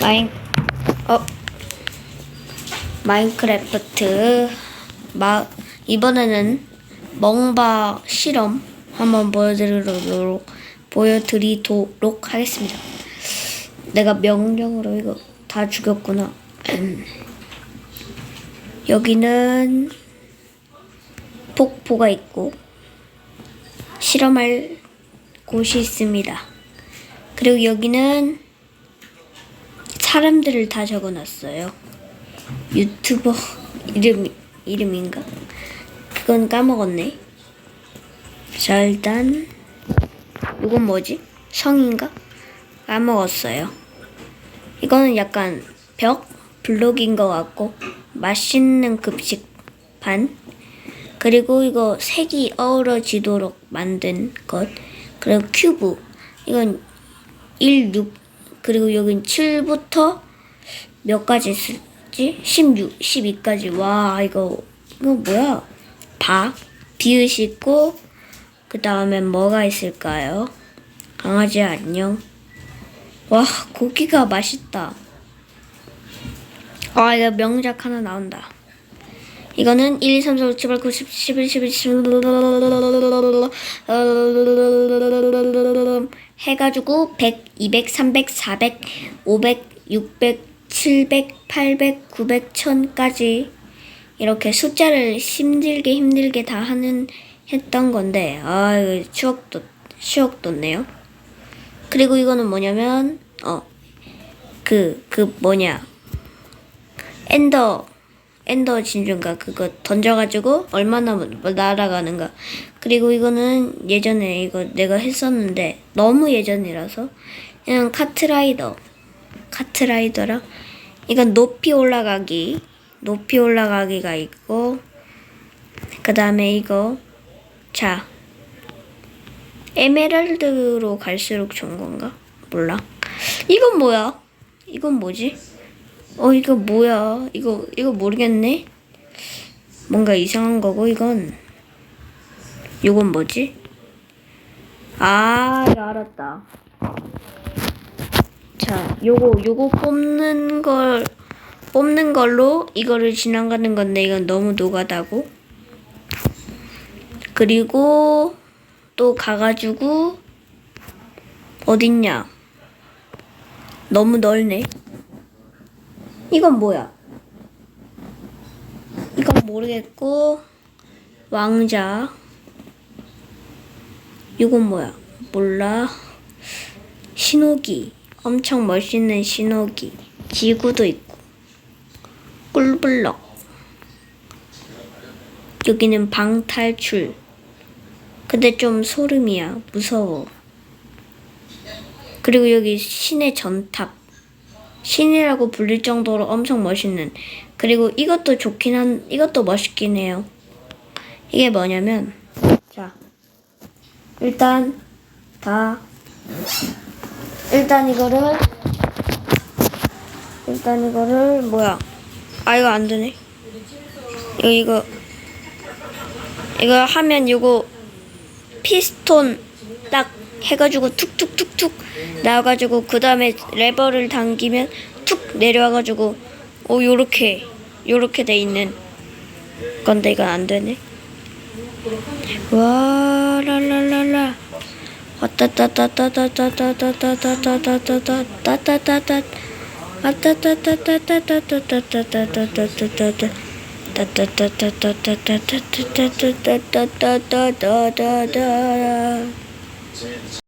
마인 어 마인크래프트 마 이번에는 멍바 실험 한번 보여드리도록 보여드리도록 하겠습니다. 내가 명령으로 이거 다 죽였구나. 음. 여기는 폭포가 있고 실험할 곳이 있습니다. 그리고 여기는 사람들을 다 적어놨어요. 유튜버 이름 이름인가? 그건 까먹었네. 자 일단 이건 뭐지? 성인가? 까먹었어요. 이거는 약간 벽 블록인 것 같고 맛있는 급식판 그리고 이거 색이 어우러지도록 만든 것 그리고 큐브 이건 1, 6 그리고 여긴 7부터 몇 가지 있을지 16, 12까지. 와 이거 이거 뭐야? 밥 비읒 있고 그 다음에 뭐가 있을까요? 강아지 안녕. 와 고기가 맛있다. 아 이거 명작 하나 나온다 이거는 1, 2, 3, 4, 5, 7, 8, 9, 10, 11, 12, 11, 해가지고 100, 200, 300, 400, 500, 600, 700, 800, 900, 1000까지 이렇게 숫자를 힘들게 힘들게 다 하는 했던 건데 아 추억도 추억 돋네요. 그리고 이거는 뭐냐면 어그그 뭐냐 엔더 엔더 진주인가 그거 던져가지고 얼마나 날아가는가. 그리고 이거는 예전에 이거 내가 했었는데 너무 예전이라서 그냥 카트라이더 카트라이더랑 이건 높이 올라가기 높이 올라가기가 있고 그 다음에 이거 자 에메랄드로 갈수록 좋은 건가? 몰라. 이건 뭐야? 이건 뭐지 어 이거 뭐야? 이거 이거 모르겠네. 뭔가 이상한 거고 이건. 이건 뭐지? 아 알았다. 자 요거 요거 뽑는 걸 뽑는 걸로 이거를 지나가는 건데 이건 너무 노가다고. 그리고 또 가가지고 어딨냐? 너무 넓네 이건 뭐야? 이건 모르겠고 왕자. 이건 뭐야? 몰라. 신호기. 엄청 멋있는 신호기. 지구도 있고. 꿀블럭. 여기는 방탈출. 근데 좀 소름이야. 무서워. 그리고 여기 신의 전탑 신이라고 불릴 정도로 엄청 멋있는. 그리고 이것도 좋긴 한 이것도 멋있긴 해요. 이게 뭐냐면 자 일단 다 일단 이거를 일단 이거를 뭐야? 아 이거 안 되네. 이거 이거 이거 하면 이거 피스톤 딱 해가지고 툭툭툭툭 나와가지고 그 다음에 레버를 당기면 툭 내려와가지고 오 요렇게 요렇게 돼 있는 건데 이건 안 되네. 와 랄랄랄라. 왔다따따따따따따따따따따따따따따따따 아따따따따따따따따따따따따따따따 따따따따따따따따따따따따따따따따따 it's,